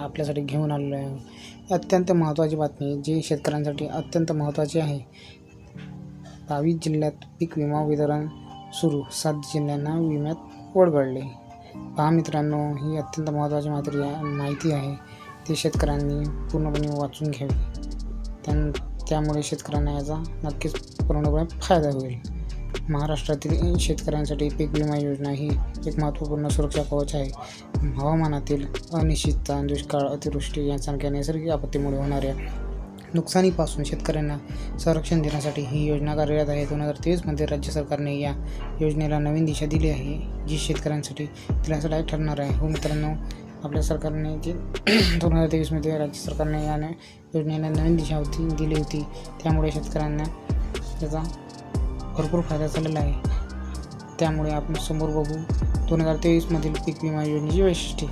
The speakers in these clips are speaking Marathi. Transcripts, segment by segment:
आपल्यासाठी घेऊन आलेलो आहे. अत्यंत महत्त्वाची बातमी जी शेतकऱ्यांसाठी अत्यंत महत्त्वाची आहे. बावीस जिल्ह्यात पीक विमा वितरण सुरू. सात जिल्ह्यांना विम्यात वळगडले पहा मित्रांनो ही अत्यंत महत्त्वाची माहिती माहिती आहे. ती शेतकऱ्यांनी पूर्णपणे वाचून घ्यावी. त्यां त्यामुळे शेतकऱ्यांना याचा नक्कीच पूर्णपणे फायदा होईल. महाराष्ट्रातील शेतकऱ्यांसाठी पीक विमा योजना ही एक महत्त्वपूर्ण सुरक्षा कवच आहे. हवामानातील अनिश्चितता दुष्काळ अतिवृष्टी यांसारख्या नैसर्गिक आपत्तीमुळे होणाऱ्या नुकसानीपासून शेतकऱ्यांना संरक्षण देण्यासाठी ही योजना कार्यरत आहे. दोन हजार तेवीसमध्ये राज्य सरकारने या योजनेला नवीन दिशा दिली आहे जी शेतकऱ्यांसाठी दिलासादायक ठरणार आहे. हो मित्रांनो आपल्या सरकारने जे दोन हजार तेवीसमध्ये राज्य सरकारने या योजनेला नवीन दिशा होती दिली होती त्यामुळे शेतकऱ्यांना त्याचा भरपूर फायदा झालेला आहे. त्यामुळे आपण समोर बघू दोन हजार तेवीसमधील पीक विमा योजनेची वैशिष्ट्ये.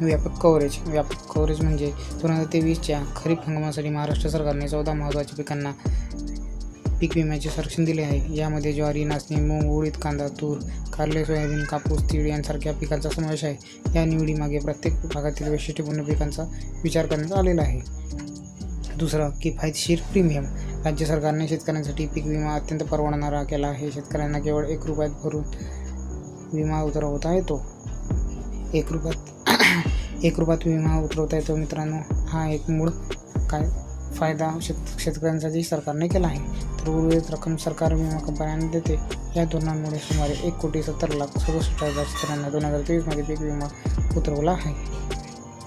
व्यापक कव्हरेज व्यापक कव्हरेज म्हणजे दोन हजार तेवीसच्या खरीप हंगामासाठी महाराष्ट्र सरकारने चौदा महत्त्वाच्या पिकांना पीक विम्याचे संरक्षण दिले आहे. यामध्ये ज्वारी नाचणी मूग उडीद कांदा तूर कारले सोयाबीन कापूस तीळ यांसारख्या पिकांचा समावेश आहे. या निवडीमागे प्रत्येक भागातील वैशिष्ट्यपूर्ण पिकांचा विचार करण्यात आलेला आहे. दुसरं किफायतशीर प्रीमियम. राज्य सरकारने शेतकऱ्यांसाठी पीक विमा अत्यंत परवडणारा केला आहे. शेतकऱ्यांना केवळ एक रुपयात भरून विमा उतरवता येतो. एक रुपयात एक रुपयात विमा उतरवता येतो मित्रांनो. हा एक मूळ काय फायदा शेत शेतकऱ्यांसाठी सरकारने केला आहे. तर उर्वरित रक्कम सरकार विमा कंपन्यांना देते. या धोरणांमुळे सुमारे एक कोटी सत्तर लाख सदुसष्ट हजार शेतकऱ्यांना दोन हजार तेवीसमध्ये पीक विमा उतरवला आहे.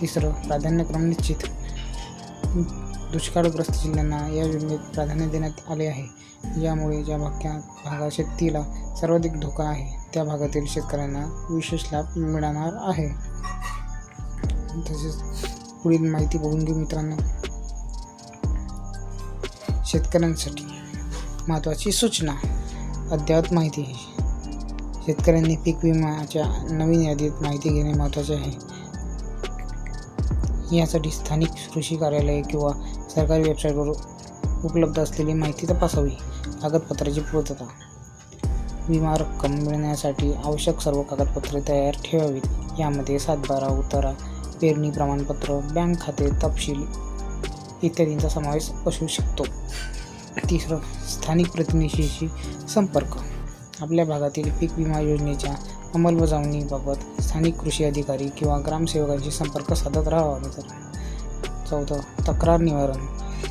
तिसरं प्राधान्यक्रम निश्चित. दुष्काळग्रस्त जिल्ह्यांना या योजनेत प्राधान्य देण्यात आले आहे. यामुळे ज्या भागात भागात शेतीला सर्वाधिक धोका आहे त्या भागातील शेतकऱ्यांना विशेष लाभ मिळणार आहे. तसेच पुढील माहिती बघून घेऊ मित्रांनो. शेतकऱ्यांसाठी महत्त्वाची सूचना. अद्ययावत माहिती. शेतकऱ्यांनी पीक विम्याच्या नवीन यादीत माहिती घेणे महत्त्वाचे आहे. यासाठी स्थानिक कृषी कार्यालय किंवा सरकारी वेबसाईटवर उपलब्ध असलेली माहिती तपासावी. कागदपत्राची पूर्तता. विमा रक्कम मिळण्यासाठी आवश्यक सर्व कागदपत्रे तयार ठेवावीत. यामध्ये सातबारा उतारा पेरणी प्रमाणपत्र बँक खाते तपशील इत्यादींचा समावेश असू शकतो. तिसरं स्थानिक प्रतिनिधीशी संपर्क. आपल्या भागातील पीक विमा योजनेच्या अंमलबजावणीबाबत स्थानिक कृषी अधिकारी किंवा ग्रामसेवकांशी संपर्क साधत राहावा मित्र चौथं तक्रार निवारण.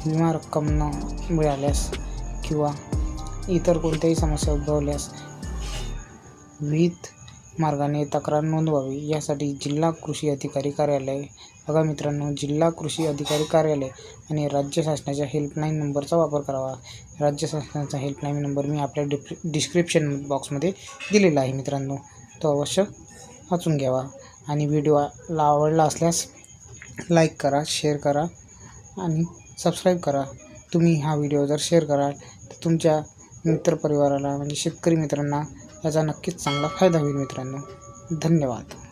विमा रक्कम न मिळाल्यास किंवा इतर कोणत्याही समस्या उद्भवल्यास विविध मार्गाने तक्रार नोंदवावी यासाठी जिल्हा कृषी अधिकारी कार्यालय. बघा मित्रांनो जिल्हा कृषी अधिकारी कार्यालय आणि राज्य शासनाच्या हेल्पलाईन नंबरचा वापर करावा. राज्य शासनाचा हेल्पलाईन नंबर मी आपल्या डिप डिस्क्रिप्शन बॉक्समध्ये दिलेला आहे मित्रांनो. तो अवश्य वाचून घ्यावा. आणि व्हिडिओला आवडला असल्यास लाईक करा शेअर करा आणि सबस्क्राईब करा. तुम्ही हा व्हिडिओ जर शेअर कराल तर तुमच्या मित्रपरिवाराला म्हणजे शेतकरी मित्रांना याचा नक्कीच चांगला फायदा होईल मित्रांनो. धन्यवाद.